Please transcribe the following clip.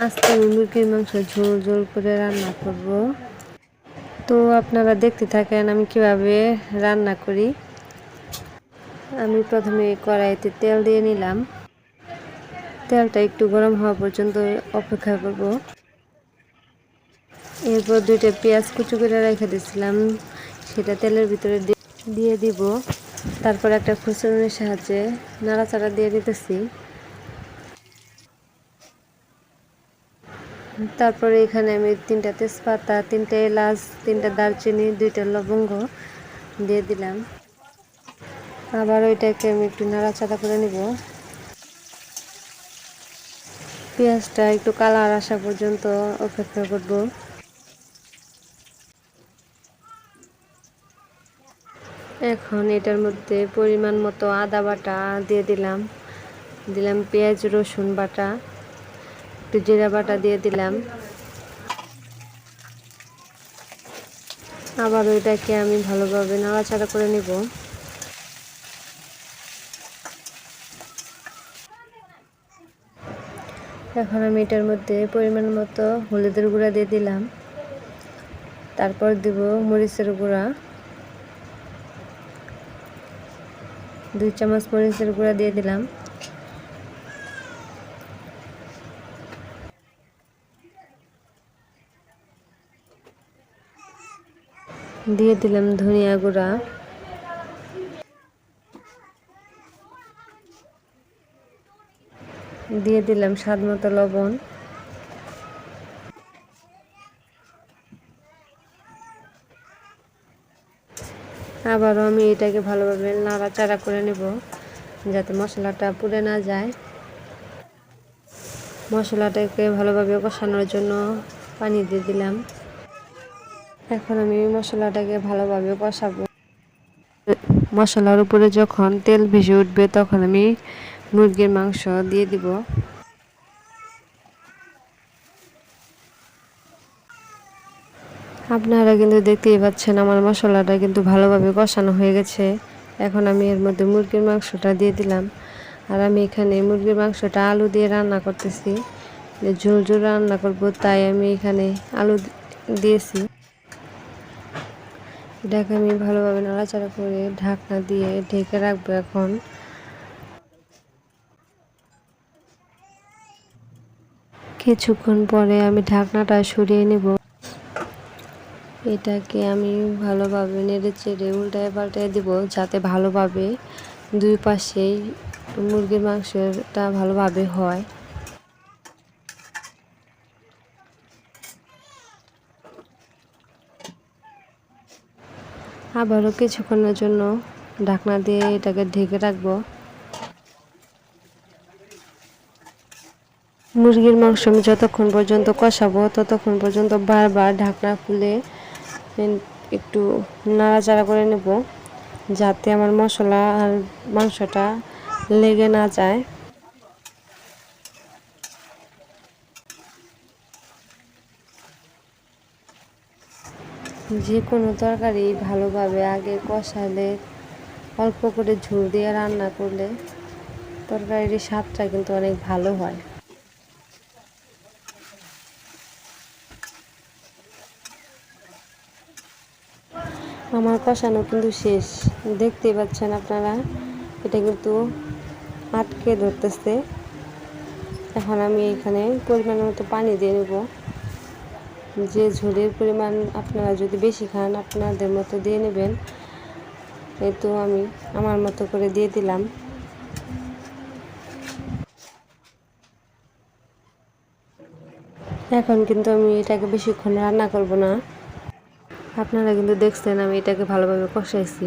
আজকে আমি মুরগির মাংস ঝোল ঝোল করে রান্না করব। তো আপনারা দেখতে থাকেন আমি কীভাবে রান্না করি। আমি প্রথমে কড়াইতে তেল দিয়ে নিলাম। তেলটা একটু গরম হওয়া পর্যন্ত অপেক্ষা করব। এরপর দুইটা পেঁয়াজ কুচু করে রেখে দিয়েছিলাম। সেটা তেলের ভিতরে দিয়ে দিব। তারপর একটা খুচরোর সাহায্যে নাড়াচাড়া দিয়ে দিতেছি। তারপরে এখানে আমি তিনটা তেজপাতা, তিনটা এলাচ, তিনটা দারচিনি, দুইটা লবঙ্গ দিয়ে দিলাম। আবার ওইটাকে আমি একটু নাড়াচাড়া করে নিব। পেঁয়াজটা একটু কালার আসা পর্যন্ত অপেক্ষা করব। এখন এটার মধ্যে পরিমাণ মতো আদা বাটা দিয়ে দিলাম। দিলাম পেঁয়াজ, রসুন বাটা। একটু জিরা বাটা দিয়ে দিলাম। আবার ওইটাকে আমি ভালোভাবে নাড়াচাড়া করে নিব। এখন আমি এটার মধ্যে পরিমাণ মতো হলুদের গুঁড়া দিয়ে দিলাম। তারপর দিব মরিচের গুঁড়া। দুই চামচ মরিচের গুঁড়া দিয়ে দিলাম। দিয়ে দিলাম ধনিয়া গুঁড়া। দিয়ে দিলাম স্বাদ মতো লবণ। আবারও আমি এটাকে ভালোভাবে নাড়াচাড়া করে নেব, যাতে মশলাটা পুড়ে না যায়। মশলাটাকে ভালোভাবে কষানোর জন্য পানি দিয়ে দিলাম। এখন আমি মশলাটাকে ভালোভাবে কষাবো। মশলার উপরে যখন তেল ভেসে উঠবে, তখন আমি মুরগির মাংস দিয়ে দিব। আপনারা কিন্তু দেখতেই পাচ্ছেন, আমার মশলাটা কিন্তু ভালোভাবে কষানো হয়ে গেছে। এখন আমি এর মধ্যে মুরগির মাংসটা দিয়ে দিলাম। আর আমি এখানে মুরগির মাংসটা আলু দিয়ে রান্না করতেছি। ঝোল ঝোল রান্না করব, তাই আমি এখানে আলু দিয়েছি। এটাকে আমি ভালোভাবে নাড়াচাড়া করে ঢাকনা দিয়ে ঢেকে রাখব এখন। কিছুক্ষণ পরে আমি ঢাকনাটা সরিয়ে নেব। এটাকে আমি ভালোভাবে নেড়ে চেড়ে উল্টায় পাল্টায় দিব যাতে ভালোভাবে দুই পাশেই মুরগির মাংসটা ভালোভাবে হয়। আবারও কিছুক্ষণের জন্য ঢাকনা দিয়ে এটাকে ঢেকে রাখব। মুরগির মাংস আমি যতক্ষণ পর্যন্ত কষাবো, ততক্ষণ পর্যন্ত বারবার ঢাকনা খুলে একটু নাড়াচাড়া করে নেব, যাতে আমার মশলা আর মাংসটা লেগে না যায়। যে কোনো তরকারি ভালোভাবে আগে কষালে অল্প করে ঝোল দিয়ে রান্না করলে তরকারির স্বাদটা কিন্তু অনেক ভালো হয়। আমার কষানো কিন্তু শেষ। দেখতেই পাচ্ছেন আপনারা, এটা কিন্তু আটকে ধরতেছে। এখন আমি এখানে পরিমাণ মতো পানি দিয়ে নেব। যে ঝোলের পরিমাণ আপনারা যদি বেশি খান, আপনাদের মতো দিয়ে নেবেন। এই তো আমি আমার মতো করে দিয়ে দিলাম। এখন কিন্তু আমি এটাকে বেশিক্ষণ রান্না করব না। আপনারা কিন্তু দেখছেন আমি এটাকে ভালোভাবে কষাইছি।